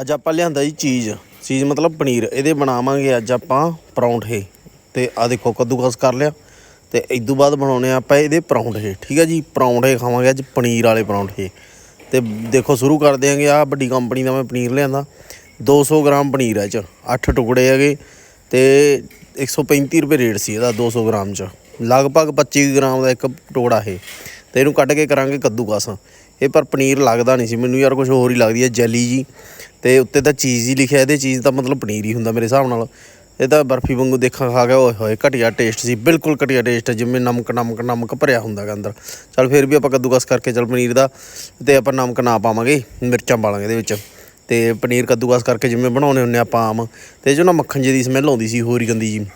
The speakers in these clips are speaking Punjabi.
ਅੱਜ ਆਪਾਂ ਲਿਆਂਦਾ ਜੀ ਚੀਜ਼। ਚੀਜ਼ ਮਤਲਬ ਪਨੀਰ। ਇਹਦੇ ਬਣਾਵਾਂਗੇ ਅੱਜ ਆਪਾਂ ਪਰੌਂਠੇ। ਤੇ ਆ ਦੇਖੋ, ਕੱਦੂਕਸ ਕਰ ਲਿਆ। ਤੇ ਇਸ ਤੋਂ ਬਾਅਦ ਬਣਾਉਣੇ ਆ ਆਪਾਂ ਇਹਦੇ ਪਰੌਂਠੇ। ਠੀਕ ਹੈ ਜੀ? ਪਰੌਂਠੇ ਖਾਵਾਂਗੇ ਅੱਜ ਪਨੀਰ ਵਾਲੇ ਪਰੌਂਠੇ। ਤੇ ਦੇਖੋ, ਸ਼ੁਰੂ ਕਰ ਦਿਆਂਗੇ ਆ ਵੱਡੀ ਕੰਪਨੀ ਦਾ ਮੈਂ ਪਨੀਰ ਲਿਆਂਦਾ। 200 ਗ੍ਰਾਮ ਪਨੀਰ ਹੈ ਇਹ ਚ। 8 ਟੁਕੜੇ ਹੈਗੇ। ਤੇ 135 ਰੁਪਏ ਰੇਟ ਸੀ ਇਹਦਾ 200 ਗ੍ਰਾਮ ਚ। ਲਗਭਗ 25 ਗ੍ਰਾਮ ਦਾ ਇੱਕ ਟੁਕੜਾ ਇਹ। ਤੇ ਇਹਨੂੰ ਕੱਢ ਕੇ ਕਰਾਂਗੇ ਕੱਦੂਕਸ। ਇਹ ਪਰ ਪਨੀਰ ਲੱਗਦਾ ਨਹੀਂ ਸੀ। ਮੈਨੂੰ ਯਾਰ ਕੁਝ ਹੋਰ ਹੀ ਲੱਗਦੀ ਹੈ ਜੈਲੀ ਜੀ। ਤੇ ਉੱਤੇ ਤਾਂ ਚੀਜ਼ ਹੀ ਲਿਖਿਆ, ਇਹਦੇ ਚੀਜ਼ ਦਾ ਮਤਲਬ ਪਨੀਰ ਹੀ ਹੁੰਦਾ ਮੇਰੇ ਹਿਸਾਬ ਨਾਲ। ਇਹ ਤਾਂ ਬਰਫੀ ਵਾਂਗੂ ਦੇਖਾਂ ਖਾ ਕੇ ਓਏ ਹੋਏ, ਘਟੀਆ ਟੇਸਟ ਸੀ, ਬਿਲਕੁਲ ਘਟੀਆ ਟੇਸਟ ਜਿਵੇਂ ਨਮਕ ਨਮਕ ਨਮਕ ਭਰਿਆ ਹੁੰਦਾ ਗਾ ਅੰਦਰ। ਚਲ ਫਿਰ ਵੀ ਆਪਾਂ ਕੱਦੂਕਸ ਕਰਕੇ ਚਲ ਪਨੀਰ ਦਾ, ਤੇ ਆਪਾਂ ਨਮਕ ਨਾ ਪਾਵਾਂਗੇ, ਮਿਰਚਾਂ ਪਾਲਾਂਗੇ ਇਹਦੇ ਵਿੱਚ। ਤੇ ਪਨੀਰ ਕੱਦੂਕਸ ਕਰਕੇ ਜਿਵੇਂ ਬਣਾਉਣੇ ਹੁੰਨੇ ਆਪਾਂ ਆਮ, ਤੇ ਜੋ ਨਾ ਮੱਖਣ ਜਿਹੀ ਦੀ ਸਮੈਲ ਆਉਂਦੀ ਸੀ, ਹੋਰ ਹੀ ਗੰਦੀ ਜੀ।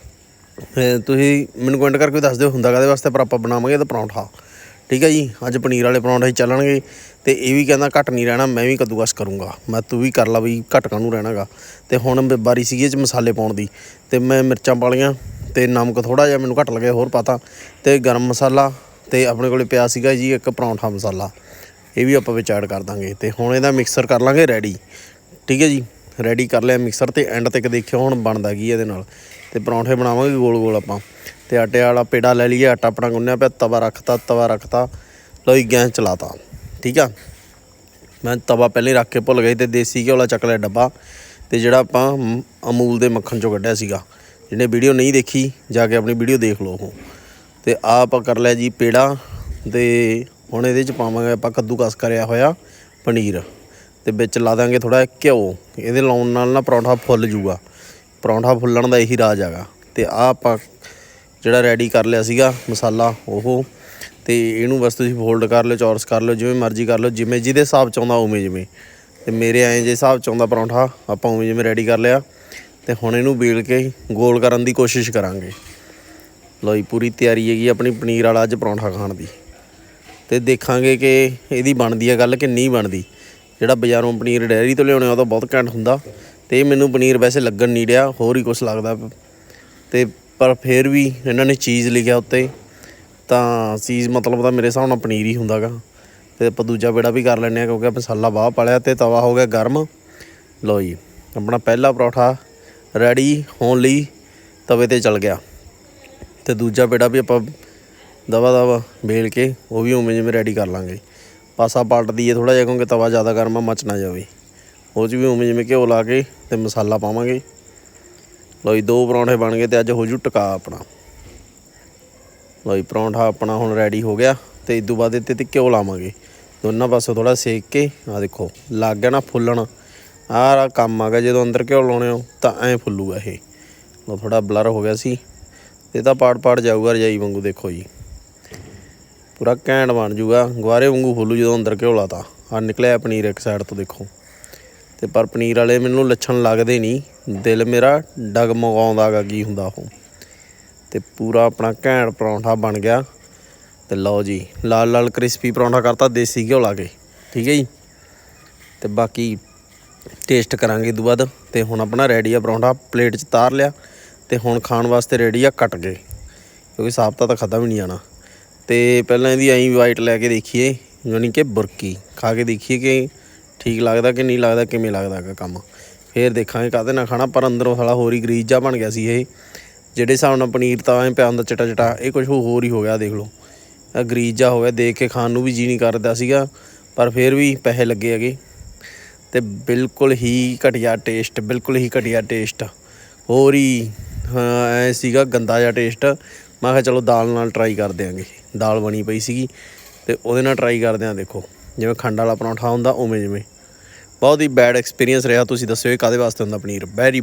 ਤੁਸੀਂ ਮੈਨੂੰ ਕਮੈਂਟ ਕਰਕੇ ਦੱਸ ਦਿਓ ਹੁੰਦਾ ਕਾਦੇ ਵਾਸਤੇ, ਪਰ ਆਪਾਂ ਬਣਾਵਾਂਗੇ ਇਹਦਾ ਪਰੌਂਠਾ। ਠੀਕ ਹੈ ਜੀ, ਅੱਜ ਪਨੀਰ ਵਾਲੇ ਪਰੌਂਠੇ ਹੀ ਚੱਲਣਗੇ ਤੇ ਇਹ ਵੀ ਕਹਿੰਦਾ ਘੱਟ ਨਹੀਂ ਰਹਿਣਾ, ਮੈਂ ਵੀ ਕੱਦੂਕਸ ਕਰੂੰਗਾ। ਮੈਂ ਤੂੰ ਵੀ ਕਰ ਲਾ ਵੀ ਘੱਟ ਕਾਹਨੂੰ ਰਹਿਣਾਗਾ। ਤੇ ਹੁਣ ਬਾਰੀ ਸੀਗੀ ਇਹ ਚ ਮਸਾਲੇ ਪਾਉਣ ਦੀ, ਤੇ ਮੈਂ ਮਿਰਚਾਂ ਪਾ ਲਈਆਂ, ਤੇ ਨਮਕ ਥੋੜਾ ਜਿਹਾ ਮੈਨੂੰ ਘੱਟ ਲੱਗਿਆ, ਹੋਰ ਪਾਤਾ ਤੇ। ਗਰਮ ਮਸਾਲਾ ਤੇ ਆਪਣੇ ਕੋਲੇ ਪਿਆ ਸੀਗਾ ਜੀ ਇੱਕ ਪਰੌਂਠਾ ਮਸਾਲਾ, ਇਹ ਵੀ ਆਪਾਂ ਵਿੱਚ ਐਡ ਕਰ ਦਾਂਗੇ। ਤੇ ਹੁਣ ਇਹਦਾ ਮਿਕਸਰ ਕਰ ਲਾਂਗੇ ਰੈਡੀ ਠੀਕ ਹੈ ਜੀ? ਰੈਡੀ ਕਰ ਲਿਆ ਮਿਕਸਰ ਤੇ ਐਂਡ ਤੱਕ ਦੇਖਿਓ ਹੁਣ ਬਣਦਾ ਕੀ ਇਹਦੇ ਨਾਲ। ਤੇ ਪਰੌਂਠੇ ਬਣਾਵਾਂਗੇ ਗੋਲ ਗੋਲ ਆਪਾਂ। ਤੇ ਆਟੇ ਵਾਲਾ ਪੇੜਾ ਲੈ ਲਈਏ, ਆਟਾ ਆਪਣਾ ਗੁੰਨਿਆ ਪਿਆ, ਤਵਾ ਰੱਖਤਾ ਤਵਾ ਰੱਖਤਾ। ਲਓ ਜੀ, ਗੈਸ ਚਲਾਤਾ। ਠੀਕ ਆ? ਮੈਂ ਤਵਾ ਪਹਿਲੇ ਰੱਖ ਕੇ ਭੁੱਲ ਗਈ ਤੇ ਦੇਸੀ ਘਿਓ ਵਾਲਾ ਚੱਕ ਲਿਆ ਡੱਬਾ। ਤੇ ਜਿਹੜਾ ਆਪਾਂ ਅਮੂਲ ਦੇ ਮੱਖਣ ਚੋਂ ਕੱਢਿਆ ਸੀਗਾ। ਜਿਹਨੇ ਵੀਡੀਓ ਨਹੀਂ ਦੇਖੀ, ਜਾ ਕੇ ਆਪਣੀ ਵੀਡੀਓ ਦੇਖ ਲਓ ਉਹ। ਤੇ ਆ ਆਪਾਂ ਕਰ ਲਿਆ ਜੀ ਪੇੜਾ। ਤੇ ਹੁਣ ਇਹਦੇ ਚ ਪਾਵਾਂਗੇ ਆਪਾਂ ਕੱਦੂਕਸ ਕਰਿਆ ਹੋਇਆ ਪਨੀਰ। ਤੇ ਵਿੱਚ ਲਾ ਦਾਂਗੇ ਥੋੜਾ ਘਿਓ। ਇਹਦੇ ਲਾਉਣ ਨਾਲ ਨਾ ਪਰੌਂਠਾ ਫੁੱਲ ਜੂਗਾ। ਪਰੌਂਠਾ ਫੁੱਲਣ ਦਾ ਇਹੀ ਰਾਜ ਹੈਗਾ। ਤੇ ਆ ਆਪਾਂ ਜਿਹੜਾ ਰੈਡੀ ਕਰ ਲਿਆ ਸੀਗਾ ਮਸਾਲਾ, ਉਹ। ਤੇ ਇਹਨੂੰ ਬਸ ਤੁਸੀਂ ਫੋਲਡ ਕਰ ਲਓ ਚੌਰਸ ਕਰ ਲਿਓ, ਜਿਵੇਂ ਮਰਜ਼ੀ ਕਰ ਲਓ, ਜਿਵੇਂ ਜਿਹਦੇ ਹਿਸਾਬ ਚ ਆਉਂਦਾ ਉਵੇਂ ਜਿਵੇਂ। ਤੇ ਮੇਰੇ ਐਂ ਜੇ ਹਿਸਾਬ ਚ ਆਉਂਦਾ ਪਰੌਂਠਾ, ਆਪਾਂ ਉਵੇਂ ਜਿਵੇਂ ਰੈਡੀ ਕਰ ਲਿਆ। ਤੇ ਹੁਣ ਇਹਨੂੰ ਬੇਲ ਕੇ ਗੋਲ ਕਰਨ ਦੀ ਕੋਸ਼ਿਸ਼ ਕਰਾਂਗੇ। ਲਓ ਜੀ, ਪੂਰੀ ਤਿਆਰੀ ਹੈਗੀ ਆਪਣੀ ਪਨੀਰ ਵਾਲਾ ਅੱਜ ਪਰੌਂਠਾ ਖਾਣ ਦੀ। ਤੇ ਦੇਖਾਂਗੇ ਕਿ ਇਹਦੀ ਬਣਦੀ ਹੈ ਗੱਲ ਕਿ ਨਹੀਂ ਬਣਦੀ। ਜਿਹੜਾ ਬਾਜ਼ਾਰੋਂ ਪਨੀਰ ਡੈਰੀ ਤੋਂ ਲਿਆਉਣੇ ਆ, ਉਹ ਤਾਂ ਬਹੁਤ ਘੈਂਟ ਹੁੰਦਾ। ਤੇ ਮੈਨੂੰ ਪਨੀਰ ਵੈਸੇ ਲੱਗਣ ਨਹੀਂ ਰਿਹਾ, ਹੋਰ ਹੀ ਕੁਝ ਲੱਗਦਾ। ਪ- ਤੇ ਪਰ ਫਿਰ ਵੀ ਇਹਨਾਂ ਨੇ ਚੀਜ਼ ਲਿਖਿਆ ਉੱਤੇ, ਤਾਂ ਚੀਜ਼ ਮਤਲਬ ਤਾਂ ਮੇਰੇ ਹਿਸਾਬ ਨਾਲ ਪਨੀਰ ਹੀ ਹੁੰਦਾਗਾ। ਤੇ ਆਪਾਂ ਦੂਜਾ ਬੇੜਾ ਵੀ ਕਰ ਲੈਂਦੇ ਆ ਕਿਉਂਕਿ ਮਸਾਲਾ ਬਾਹ ਪਾਲਿਆ ਤੇ ਤਵਾ ਹੋ ਗਿਆ ਗਰਮ। ਲਓ ਜੀ, ਆਪਣਾ ਪਹਿਲਾ ਪਰੌਠਾ ਰੈਡੀ ਹੋਣ ਲਈ ਤਵੇ ਤੇ ਚੱਲ ਗਿਆ। ਤੇ ਦੂਜਾ ਪੇੜਾ ਵੀ ਆਪਾਂ ਦਵਾ ਦਵਾ ਵੇਲ ਕੇ ਉਹ ਵੀ ਉਵੇਂ ਜਿਵੇਂ ਰੈਡੀ ਕਰ ਲਾਂਗੇ। ਪਾਸਾ ਪਲਟ ਦਈਏ ਥੋੜਾ ਜਿਹਾ, ਕਿਉਂਕਿ ਤਵਾ ਜ਼ਿਆਦਾ ਗਰਮ ਆ, ਮੱਚ ਨਾ ਜਾਵੇ। ਉਹ 'ਚ ਵੀ ਉਵੇਂ ਜਿਵੇਂ ਘਿਓ ਲਾ ਕੇ ਤੇ ਮਸਾਲਾ ਪਾਵਾਂਗੇ। ਲਓ ਜੀ, ਦੋ ਪਰੌਂਠੇ ਬਣ ਗਏ ਤੇ ਅੱਜ ਹੋ ਜੂ ਟਕਾ ਆਪਣਾ। ਲਓ ਜੀ, ਪਰੌਂਠਾ ਆਪਣਾ ਹੁਣ ਰੈਡੀ ਹੋ ਗਿਆ ਤੇ ਇਸ ਤੋਂ ਬਾਅਦ ਇਹਦੇ ਤੇ ਘਿਓ ਲਾਵਾਂਗੇ। ਦੋਨਾਂ ਪਾਸੇ ਥੋੜਾ ਸੇਕ ਕੇ ਆ ਦੇਖੋ, ਲੱਗ ਗਿਆ ਨਾ ਫੁੱਲਣ। ਆਹ ਕੰਮ ਆ ਗਿਆ, ਜਦੋਂ ਅੰਦਰ ਘਿਓ ਲਾਉਣੇ ਹੋ ਤਾਂ ਐਂ ਫੁੱਲੂਗਾ ਇਹ। ਲਓ ਥੋੜਾ ਬਲਰ ਹੋ ਗਿਆ ਸੀ। ਇਹ ਤਾਂ ਪਾੜ ਪਾੜ ਜਾਊਗਾ ਰਜਾਈ ਵਾਂਗੂ, ਦੇਖੋ ਜੀ। ਪੂਰਾ ਘੈਂਟ ਬਣ ਜੂਗਾ। ਗੁਆਰੇ ਵਾਂਗੂ ਫੁੱਲੂ ਜਦੋਂ ਅੰਦਰ ਘਿਓ ਲਾਤਾ। ਆ ਨਿਕਲਿਆ ਪਨੀਰ ਇੱਕ ਸਾਈਡ ਤੋਂ, ਦੇਖੋ। ਤੇ ਪਰ ਪਨੀਰ ਵਾਲੇ ਮੈਨੂੰ ਲੱਛਣ ਲੱਗਦੇ ਨਹੀਂ। ਦਿਲ ਮੇਰਾ ਡਗਮਗਾਉਂਦਾਗਾ, ਕੀ ਹੁੰਦਾ ਉਹ। ਤੇ ਪੂਰਾ ਆਪਣਾ ਘੈਂਟ ਪਰੌਂਠਾ ਬਣ ਗਿਆ। ਤੇ ਲਓ ਜੀ, ਲਾਲ ਲਾਲ ਕ੍ਰਿਸਪੀ ਪਰੌਂਠਾ ਕਰਤਾ ਦੇਸੀ ਘਿਓ ਲਾ ਕੇ। ਠੀਕ ਹੈ ਜੀ? ਤੇ ਬਾਕੀ ਟੇਸਟ ਕਰਾਂਗੇ ਇਹ ਤੋਂ ਬਾਅਦ। ਤੇ ਹੁਣ ਆਪਣਾ ਰੈਡੀ ਆ ਪਰੌਂਠਾ, ਪਲੇਟ 'ਚ ਤਾਰ ਲਿਆ। ਤੇ ਹੁਣ ਖਾਣ ਵਾਸਤੇ ਰੈਡੀ ਆ ਕੱਟ ਕੇ। ਕਿਉਂਕਿ ਸਾਬਤਾ ਤਾਂ ਖਾਦਾ ਵੀ ਨਹੀਂ ਜਾਣਾ। ਤੇ ਪਹਿਲਾਂ ਇਹਦੀ ਐਂ ਵਾਈਟ ਲੈ ਕੇ ਦੇਖੀਏ, ਯਾਨੀ ਕਿ ਬੁਰਕੀ। ਖਾ ਕੇ ਦੇਖੀਏ ਕਿ ਠੀਕ ਲੱਗਦਾ ਕਿ ਨਹੀਂ ਲੱਗਦਾ, ਕਿਵੇਂ ਲੱਗਦਾ ਹੈਗਾ ਕੰਮ। ਫੇਰ ਦੇਖਾਂਗੇ ਕਾਹਦੇ ਨਾਲ ਖਾਣਾ, ਪਰ ਅੰਦਰੋਂ ਸਾਲਾ ਹੋਰ ਹੀ ਗਰੀਜ਼ਾ ਬਣ ਗਿਆ ਸੀ ਇਹ। ਜਿਹੜੇ ਹਿਸਾਬ ਨਾਲ ਪਨੀਰ ਤਾਂ ਐਂ ਪਿਆ ਹੁੰਦਾ ਚਟਾ ਚਟਾ ਇਹ ਕੁਝ ਹੋਰ ਹੀ ਹੋ ਗਿਆ, ਦੇਖ ਲਓ। ਇਹ ਗਰੀਜ ਹੋ ਗਿਆ, ਦੇਖ ਕੇ ਖਾਣ ਨੂੰ ਵੀ ਜੀ ਨਹੀਂ ਕਰਦਾ ਸੀਗਾ, ਪਰ ਫੇਰ ਵੀ ਪੈਸੇ ਲੱਗੇ ਹੈਗੇ। ਤੇ ਬਿਲਕੁਲ ਹੀ ਘਟੀਆ ਟੇਸਟ ਬਿਲਕੁਲ ਹੀ ਘਟੀਆ ਟੇਸਟ ਹੋਰ ਹੀ, ਹਾਂ, ਐ ਸੀਗਾ, ਗੰਦਾ ਜਿਹਾ ਟੇਸਟ ਮੈਂ ਕਿਹਾ ਚਲੋ ਦਾਲ ਨਾਲ ਟਰਾਈ ਕਰ ਦਿਆਂਗੇ। ਦਾਲ ਬਣੀ ਪਈ ਸੀਗੀ, ਤੇ ਉਹਦੇ ਨਾਲ ਟਰਾਈ ਕਰਦੇ ਆਂ ਦੇਖੋ। ਜਿਵੇਂ ਖੰਡ ਵਾਲਾ ਪਰੌਂਠਾ ਹੁੰਦਾ ਉਵੇਂ ਜਿਵੇਂ ਬਹੁਤ ਹੀ ਬੈਡ ਐਕਸਪੀਰੀਅੰਸ ਰਿਹਾ ਤੁਸੀਂ ਦੱਸਿਓ ਇਹ ਕਾਦੇ ਵਾਸਤੇ ਹੁੰਦਾ ਪਨੀਰ? ਵੈਰੀ